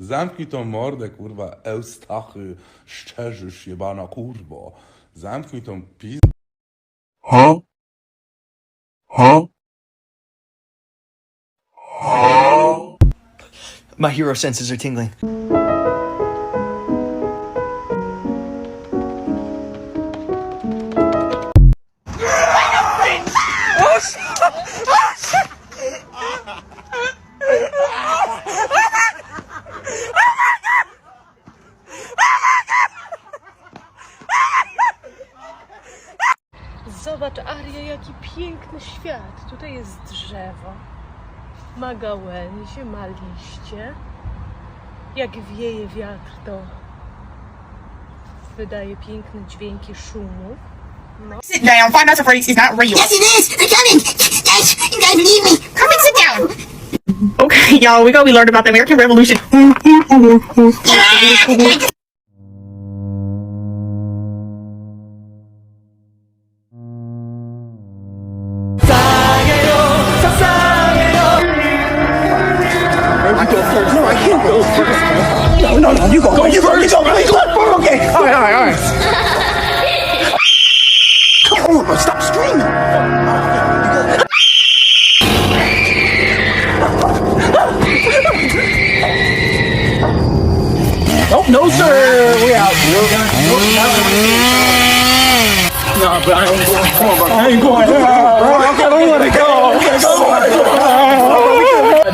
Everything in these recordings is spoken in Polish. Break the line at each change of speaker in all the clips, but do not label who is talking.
Zamknij tą mordę, kurwa, Eustachy, szczerzysz, jebana kurwo. Zamknij tą pizdę.
Huh? Huh?
My hero senses are tingling.
Piękny świat. Tutaj jest drzewo, ma gałęzie, ma liście. Jak wieje wiatr, to wydaje piękne dźwięki szumu.
Sit down. Five Nights at Freddy's is not real.
Yes, it is. They're coming. Guys, you guys need me.
Come and sit down. Okay, y'all. We go. We learned about the American Revolution.
first. No, no, no. You go. Go you first. Go, you go. You go. Okay. All right. All right. All right. Come on. Stop screaming. Oh, no, sir. We out. No, but I ain't going. Come on,
bro. I ain't going. I ain't going. I don't go. I don't want to go.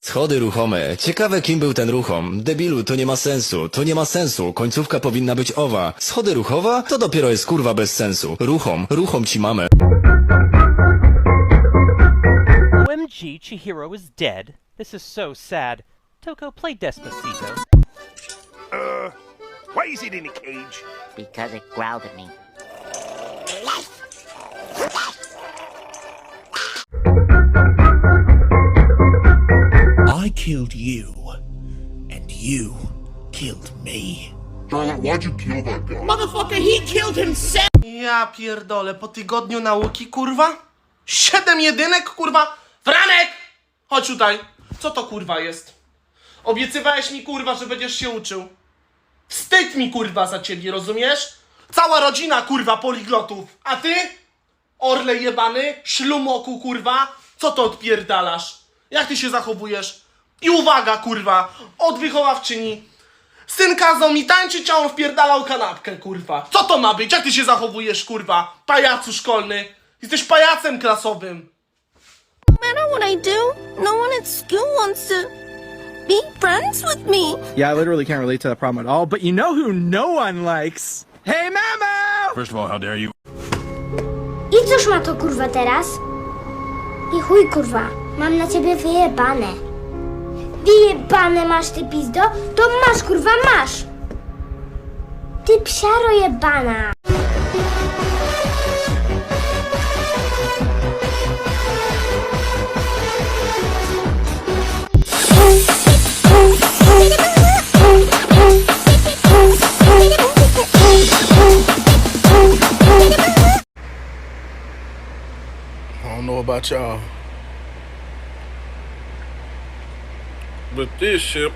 Schody ruchome. Ciekawe kim był ten ruchom. Debilu, to nie ma sensu. To nie ma sensu. Końcówka powinna być owa. Schody ruchowa? To dopiero jest kurwa bez sensu. Ruchom. Ruchom ci mamę.
OMG, Chihiro is dead. This is so sad. Toko, play Despacito.
Why is it in a cage?
Because it growled at me.
Killed you, and you killed me.
Why'd you kill that guy?
Motherfucker, he killed himself.
Ja pierdolę, po tygodniu nauki, kurwa? Siedem jedynek, kurwa? Franek! Chodź tutaj. Co to, kurwa, jest? Obiecywałeś mi, kurwa, że będziesz się uczył. Wstyd mi, kurwa, za ciebie, rozumiesz? Cała rodzina, kurwa, poliglotów. A ty? Orle jebany, ślumoku, kurwa. Co to odpierdalasz? Jak ty się zachowujesz? I uwaga, kurwa, od wychowawczyni. Syn kazał mi tańczyć, a on wpierdalał kanapkę, kurwa. Co to ma być? Jak ty się zachowujesz, kurwa? Pajacu szkolny. Jesteś pajacem klasowym.
No matter what I do, no one at school wants to be friends with me.
Yeah, I literally can't relate to that problem at all. But you know who no one likes? Hey, Mamo!
First of all, how dare you?
I cóż ma to kurwa teraz? I chuj kurwa, mam na ciebie wyjebane. Wyjebane masz ty pizdo? To masz kurwa masz! Ty psiaro jebana!
I don't know about y'all. But this ship.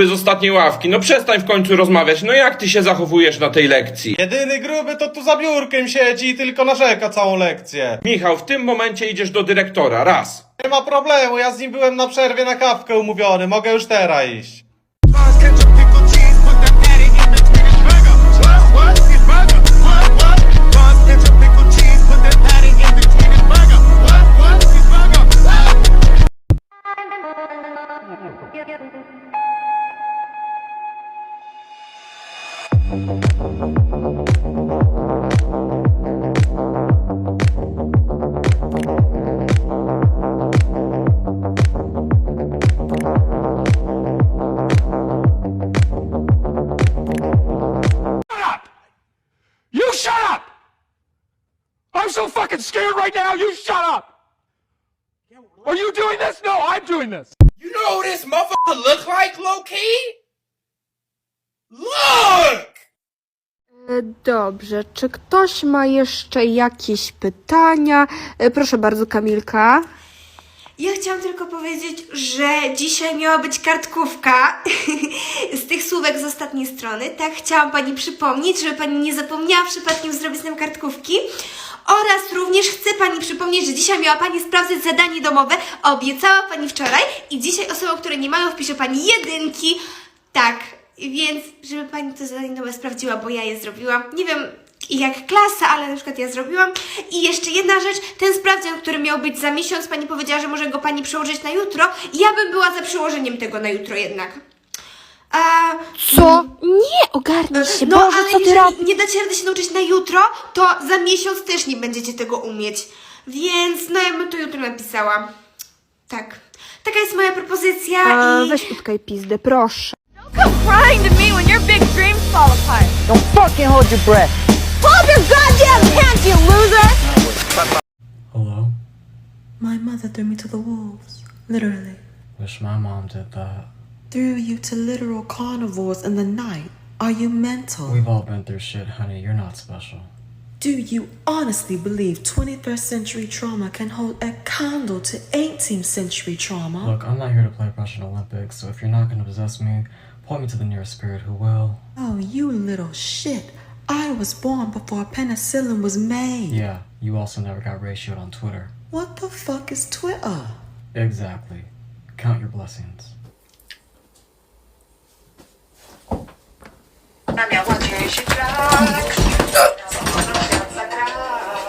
Gruby z ostatniej ławki, no przestań w końcu rozmawiać, no jak ty się zachowujesz na tej lekcji?
Jedyny gruby to tu za biurkiem siedzi i tylko narzeka całą lekcję.
Michał, w tym momencie idziesz do dyrektora, raz.
Nie ma problemu, ja z nim byłem na przerwie na kawkę umówiony, mogę już teraz iść.
So fucking scared right now. You shut up! Are you doing this? No, I'm doing this.
You know who this motherfucker look like, low key? Look!
E, Dobrze, czy ktoś ma jeszcze jakieś pytania? E, Proszę bardzo, Kamilka.
Ja chciałam tylko powiedzieć, że dzisiaj miała być kartkówka z tych słówek z ostatniej strony. Tak, chciałam Pani przypomnieć, żeby Pani nie zapomniała przypadkiem zrobić nam kartkówki. Oraz również chcę Pani przypomnieć, że dzisiaj miała Pani sprawdzać zadanie domowe. Obiecała Pani wczoraj i dzisiaj osobom, które nie mają, wpisze Pani jedynki. Tak, więc żeby Pani to zadanie domowe sprawdziła, bo ja je zrobiłam. Nie wiem jak klasa, ale na przykład ja zrobiłam. I jeszcze jedna rzecz, ten sprawdzian, który miał być za miesiąc, Pani powiedziała, że może go Pani przełożyć na jutro. Ja bym była za przełożeniem tego na jutro jednak. A,
Co? Nie, ogarnij się,
no,
Boże,
ale
co ty
jeżeli
robisz?
nie dacie rady się nauczyć na jutro, to za miesiąc też nie będziecie tego umieć. Więc, no ja bym to jutro napisała. Tak. Taka jest moja propozycja
A,
i...
weź utkaj pizdę, proszę.
Come crying to me when your big dreams fall apart.
Don't fucking hold your breath.
Up your goddamn pants, you loser!
Hello?
My mother threw me to the wolves, literally.
Wish my mom did that.
Threw you to literal carnivores in the night. Are you mental?
We've all been through shit, honey. You're not special.
Do you honestly believe 21st century trauma can hold a candle to 18th century trauma?
Look, I'm not here to play Russian Olympics, so if you're not gonna possess me, point me to the nearest spirit who will.
Oh, you little shit. I was born before penicillin was made.
Yeah, you also never got ratioed on Twitter.
What the fuck is Twitter?
Exactly. Count your blessings.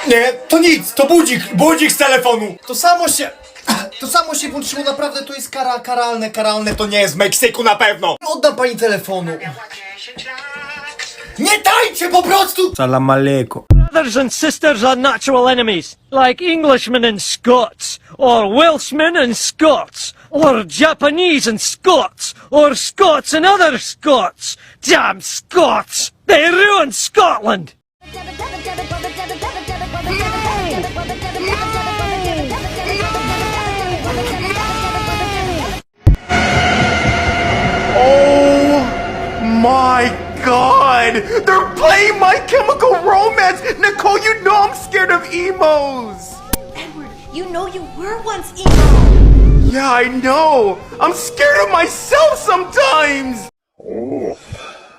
Nie, to nic, to budzik, budzik z telefonu. To samo się, to samo się włączyło, naprawdę to jest kara, karalne, karalne, to nie jest w Meksyku na pewno. Oddam pani telefonu. Nie tańcie po prostu!
Salam alaikum.
Brothers and sisters are natural enemies, like Englishmen and Scots, or Welshmen and Scots, or Japanese and Scots, or Scots and other Scots. Damn Scots! They ruined Scotland!
Oh my god! They're playing My Chemical Romance! Nicole, you know I'm scared of emos!
You know you were once emo.
Yeah, I know! I'm scared of myself sometimes!
Oh,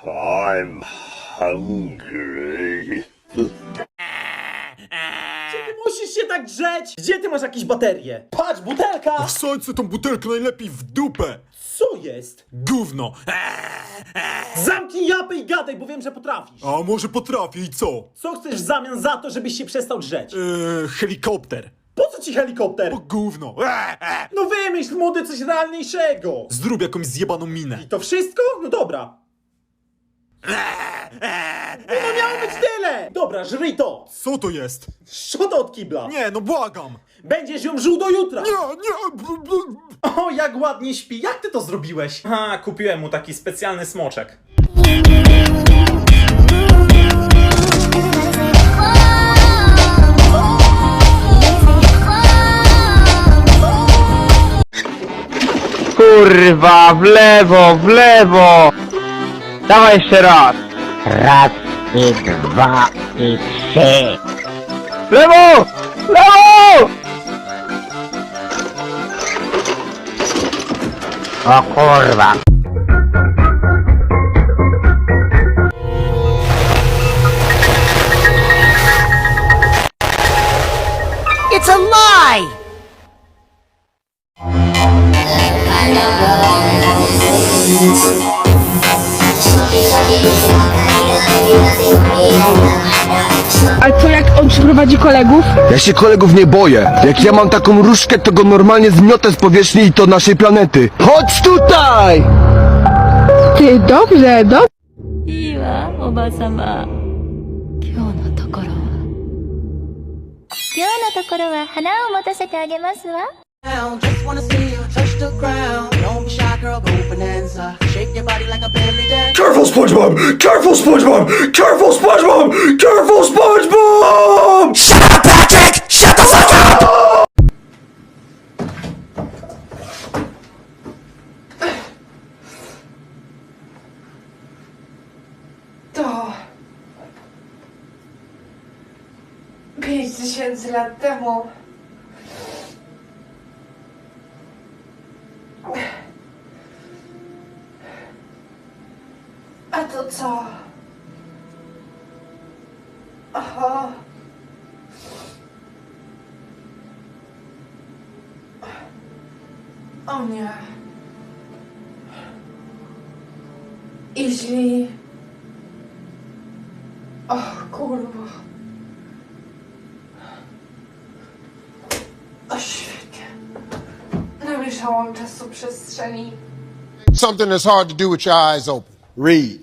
I'm hungry.
Ty musisz się tak grzeć! Gdzie ty masz jakieś baterie? Patrz, butelka!
Wsadźcie tą butelkę najlepiej w dupę!
Co jest?
Gówno!
Zamknij japę i gadaj, bo wiem, że potrafisz.
A może potrafię i co?
Co chcesz w zamian za to, żebyś się przestał drzeć?
Eee, helikopter.
Ci helikopter?
O gówno!
No wymyśl młody coś realniejszego!
Zrób jakąś zjebaną minę.
I to wszystko? No dobra. No miało być tyle! Dobra, żryj to!
Co to jest?
Szota od kibla!
Nie, no błagam!
Będziesz ją żył do jutra!
Nie, nie!
O, jak ładnie śpi! Jak ty to zrobiłeś? Ha, kupiłem mu taki specjalny smoczek.
Kurwa, w lewo, w lewo! Dawaj jeszcze raz! Raz i dwa i trzy! W lewo! W lewo! O kurwa!
A co jak on przyprowadzi kolegów?
Ja się kolegów nie boję. Jak ja mam taką różkę, to go normalnie zmiotę z powierzchni i to naszej planety. Chodź tutaj!
Ty, dobrze, dobrze.
いいわおばさま今日のところは今日のところは花を持たせてあげますわ
Just wanna see you touch the ground. Don't be shy, girl, go bonanza. Shake your body like a belly dance.
Careful, SpongeBob! Careful, SpongeBob! Careful, SpongeBob! Careful, SpongeBob! Shut up, Patrick! Shut the fuck up!
To... Pięć tysięcy lat temu. I źli. Ah, o kurwa. O świetnie. Namieszałam czasu przestrzeni.
Something that's hard to do with your eyes open. Read.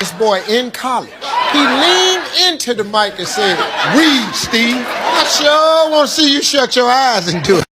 this boy in college, he leaned into the mic and said, Read, Steve. I sure want to see you shut your eyes and do it.